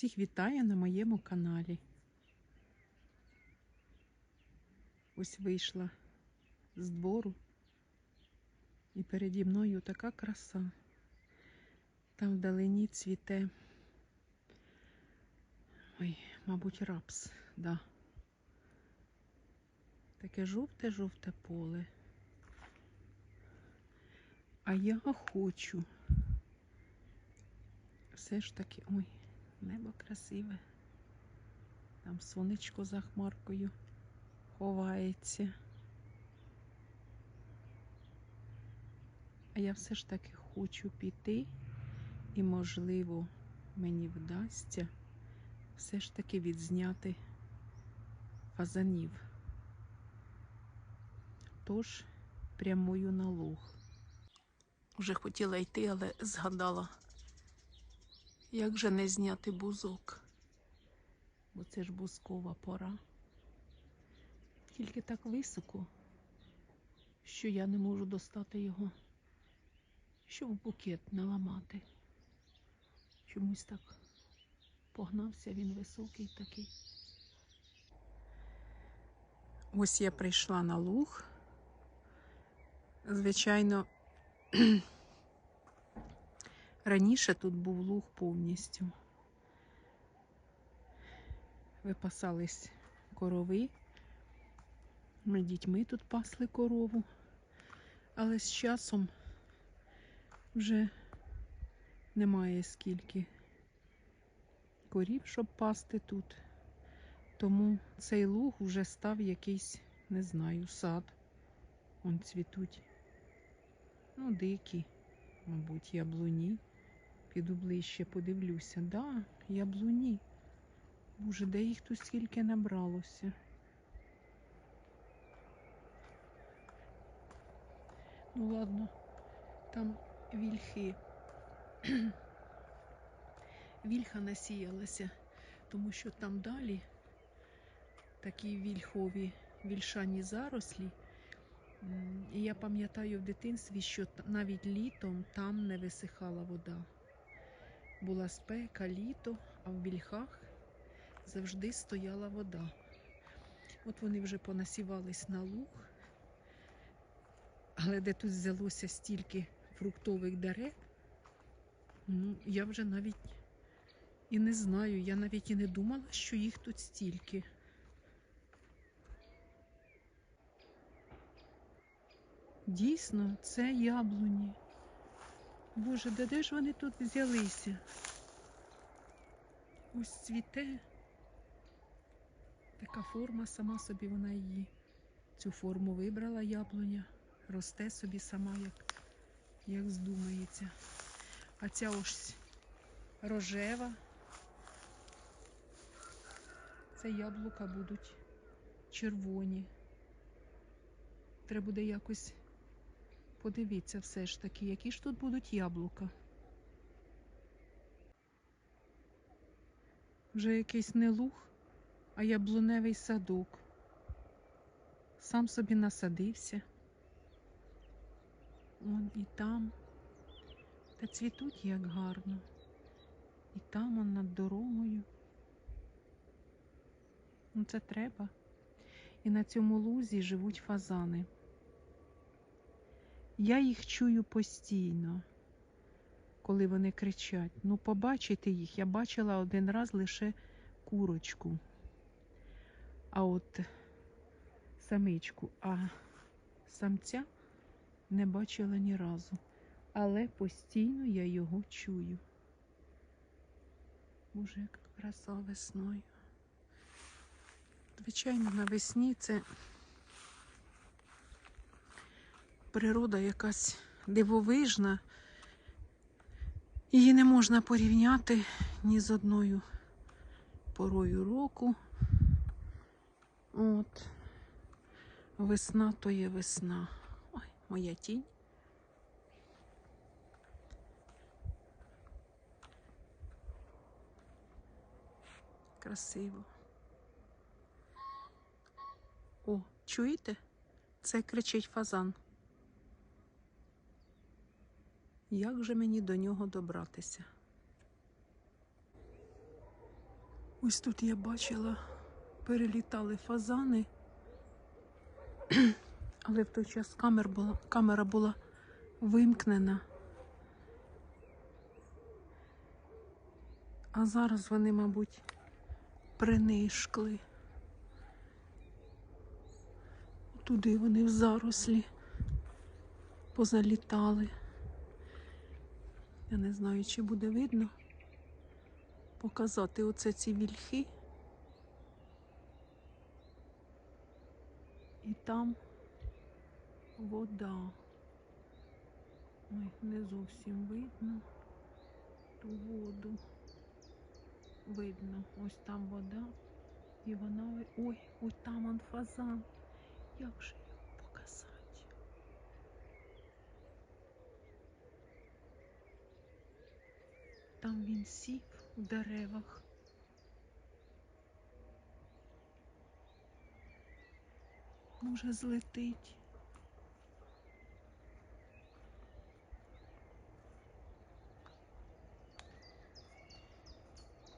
Всіх вітаю на моєму каналі. Ось вийшла з двору, і переді мною така краса. Там вдалині цвіте. Ой, мабуть, рапс, да. Таке жовте-жовте поле. А я хочу. Все ж таки, ой, небо красиве. Там сонечко за хмаркою ховається. А я все ж таки хочу піти, і, можливо, мені вдасться все ж таки відзняти фазанів. Тож прямую на луг. Уже хотіла йти, але згадала, як же не зняти бузок, бо це ж бузкова пора. Тільки так високо, що я не можу достати його, щоб букет не ламати. Чомусь так погнався, він високий такий. Ось я прийшла на луг. Звичайно, раніше тут був луг повністю. Випасались корови. Ми дітьми тут пасли корову, але з часом вже немає скільки корів, щоб пасти тут. Тому цей луг вже став якийсь, не знаю, сад. Он цвітуть. Ну, дикі, мабуть, яблуні. Піду ближче, подивлюся. Да, яблуні. Боже, де їх тут скільки набралося? Ну ладно, там вільхи. Вільха насіялася, тому що там далі такі вільхові вільшані зарослі. І я пам'ятаю в дитинстві, що навіть літом там не висихала вода. Була спека, літо, а в вільхах завжди стояла вода. От вони вже понасівались на луг, але де тут взялося стільки фруктових дерев, ну, я вже навіть і не знаю, я навіть і не думала, що їх тут стільки. Дійсно, це яблуні. Боже, де, де ж вони тут взялися? Ось цвіте. Така форма сама собі вона її. Цю форму вибрала яблуня. Росте собі сама, як, як здумається. А ця ось рожева. Це яблука будуть червоні. Треба буде якось подивитися все ж таки, які ж тут будуть яблука. Вже якийсь не луг, а яблуневий садок. Сам собі насадився. Вон і там. Та цвітуть як гарно. І там он над дорогою. Ну це треба. І на цьому лузі живуть фазани. Я їх чую постійно, коли вони кричать. Ну, побачити їх, я бачила один раз лише курочку, а от самичку, а самця не бачила ні разу. Але постійно я його чую. Боже, яка краса весною. Звичайно, навесні це природа якась дивовижна. Її не можна порівняти ні з одною порою року. От. Весна то є весна. Ой, моя тінь. Красиво. О, чуєте? Це кричить фазан. Як же мені до нього добратися? Ось тут я бачила, перелітали фазани, але в той час камер була, камера була вимкнена. А зараз вони, мабуть, принишкли. Туди вони в зарослі позалітали. Я не знаю, чи буде видно показати оце ці вільхи. І там вода. Ой, не зовсім видно ту воду. Видно, ось там вода. І вона. Ой, ось там он фазан. Як же його показати? Там він сів у деревах. Може злетить.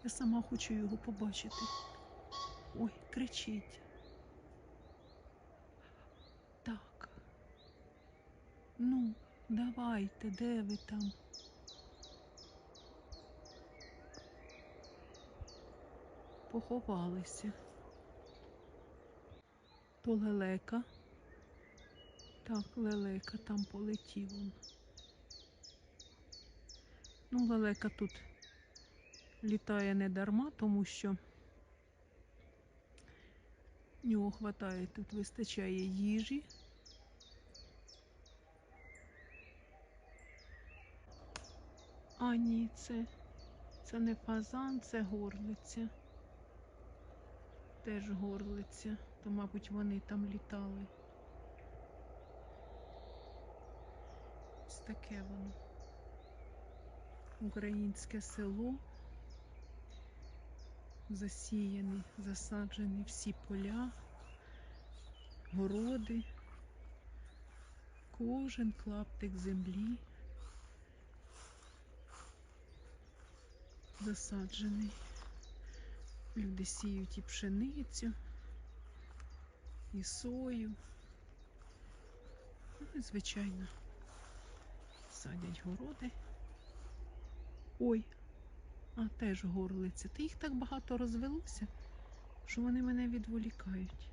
Я сама хочу його побачити. Ой, кричить. Так. Ну, давайте, де ви там? Поховалися. То лелека. Так, лелека там полетів. Ну, лелека тут літає не дарма, тому що нього хватає, тут вистачає їжі. А ні, це, це не фазан, це горлиця. Теж горлиця, то, мабуть, вони там літали. Ось таке воно. Українське село. Засіяні, засаджені всі поля, городи, кожен клаптик землі засаджений. Люди сіють і пшеницю, і сою. Ну і, звичайно, садять городи. Ой, а теж горлиця. Та їх так багато розвелося, що вони мене відволікають.